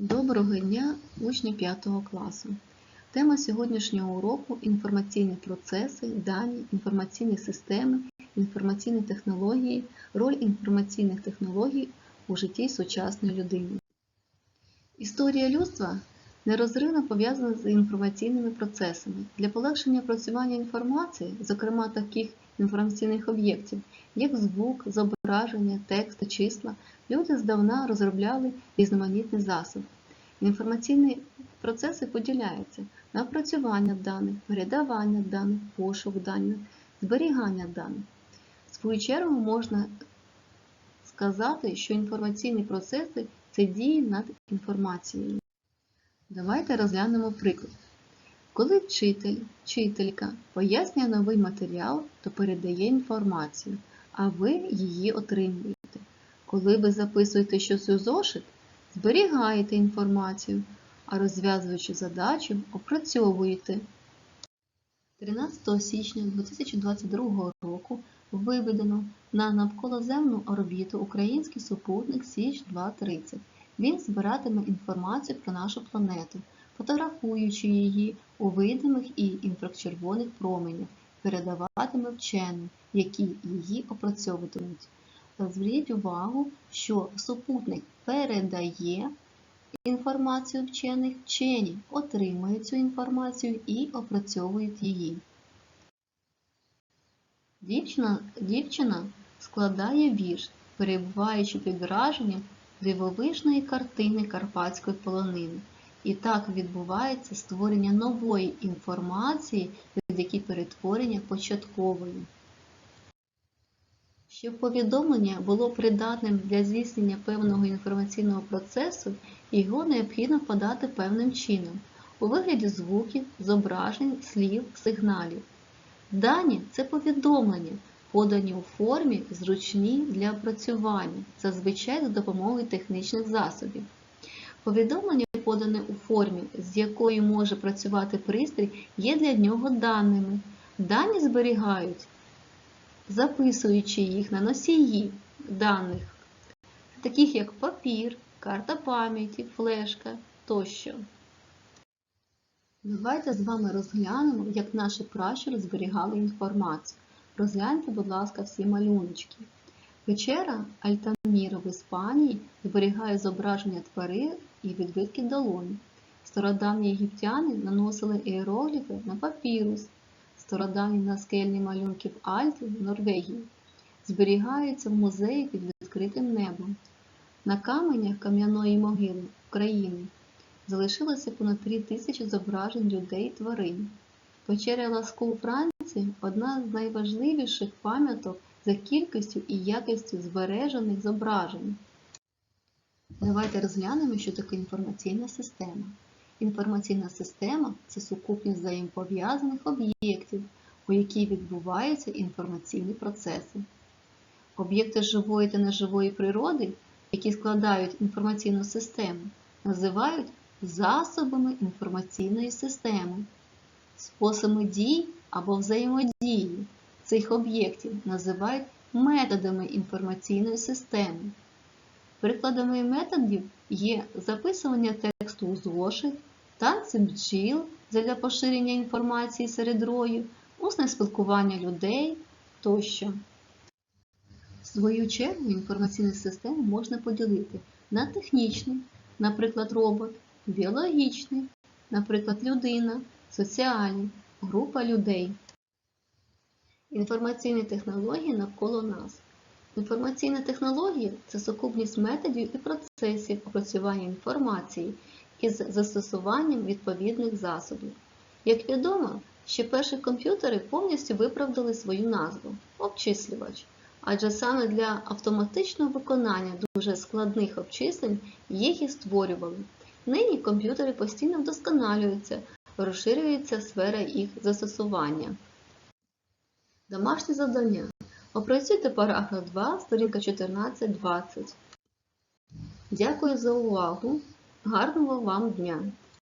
Доброго дня, учні 5 класу. Тема сьогоднішнього уроку інформаційні процеси, дані, інформаційні системи, інформаційні технології, роль інформаційних технологій у житті сучасної людини. Історія людства нерозривно пов'язана з інформаційними процесами. Для полегшення працювання інформації, зокрема таких інформаційних об'єктів, як звук, зображення, текст числа, люди здавна розробляли різноманітні засоби. Інформаційні процеси поділяються на опрацювання даних, передавання даних, пошук даних, зберігання даних. В свою чергу можна сказати, що інформаційні процеси це дії над інформацією. Давайте розглянемо приклад. Коли вчитель, вчителька пояснює новий матеріал, то передає інформацію, а ви її отримуєте. Коли ви записуєте щось у зошит, зберігаєте інформацію, а розв'язуючи задачу, опрацьовуєте. 13 січня 2022 року виведено на навколоземну орбіту український супутник Січ-230. Він збиратиме інформацію про нашу планету, фотографуючи її у видимих і інфрачервоних променях, передаватиме вченим, які її опрацьовуватимуть. Зверніть увагу, що супутник передає інформацію вчених, вчені отримують цю інформацію і опрацьовують її. Дівчина, дівчина складає вірш, перебуваючи під враженням дивовижної картини карпатської полонини. І так відбувається створення нової інформації, від якій перетворення початкової. Щоб повідомлення було придатним для здійснення певного інформаційного процесу, його необхідно подати певним чином у вигляді звуків, зображень, слів, сигналів. Дані це повідомлення, подані у формі, зручні для опрацювання, зазвичай за допомогою технічних засобів. Повідомлення, подане у формі, з якою може працювати пристрій, є для нього даними. Дані зберігають, записуючи їх на носії даних, таких як папір, карта пам'яті, флешка тощо. Давайте з вами розглянемо, як наші пращури зберігали інформацію. Розгляньте, будь ласка, всі малюночки. Печера Альтаміра в Іспанії зберігає зображення тварин і відбитки долоні. Стародавні єгиптяни наносили іерогліфи на папірус. Стародавні наскельні малюнки в Альті в Норвегії зберігаються в музеї під відкритим небом. На каменях кам'яної могили України залишилося понад 3 тисячі зображень людей і тварин. Печера Ласко у Франції одна з найважливіших пам'яток за кількістю і якістю збережених зображень. Давайте розглянемо, що таке інформаційна система. Інформаційна система це сукупність взаємопов'язаних об'єктів, у якій відбуваються інформаційні процеси. Об'єкти живої та неживої природи, які складають інформаційну систему, називають засобами інформаційної системи. Способи дій або взаємодії цих об'єктів називають методами інформаційної системи. Прикладами методів є записування тексту у зошит, танці бджіл для поширення інформації серед рою, усне спілкування людей тощо. В свою чергу інформаційну систему можна поділити на технічний, наприклад, робот, біологічний, наприклад, людина, соціальний, група людей. Інформаційні технології навколо нас. Інформаційна технологія це сукупність методів і процесів опрацювання інформації із застосуванням відповідних засобів. Як відомо, ще перші комп'ютери повністю виправдали свою назву обчислювач, адже саме для автоматичного виконання дуже складних обчислень їх і створювали. Нині комп'ютери постійно вдосконалюються, розширюється сфера їх застосування. Домашнє завдання. Опрацюйте параграф 2, сторінка 14-20. Дякую за увагу. Гарного вам дня!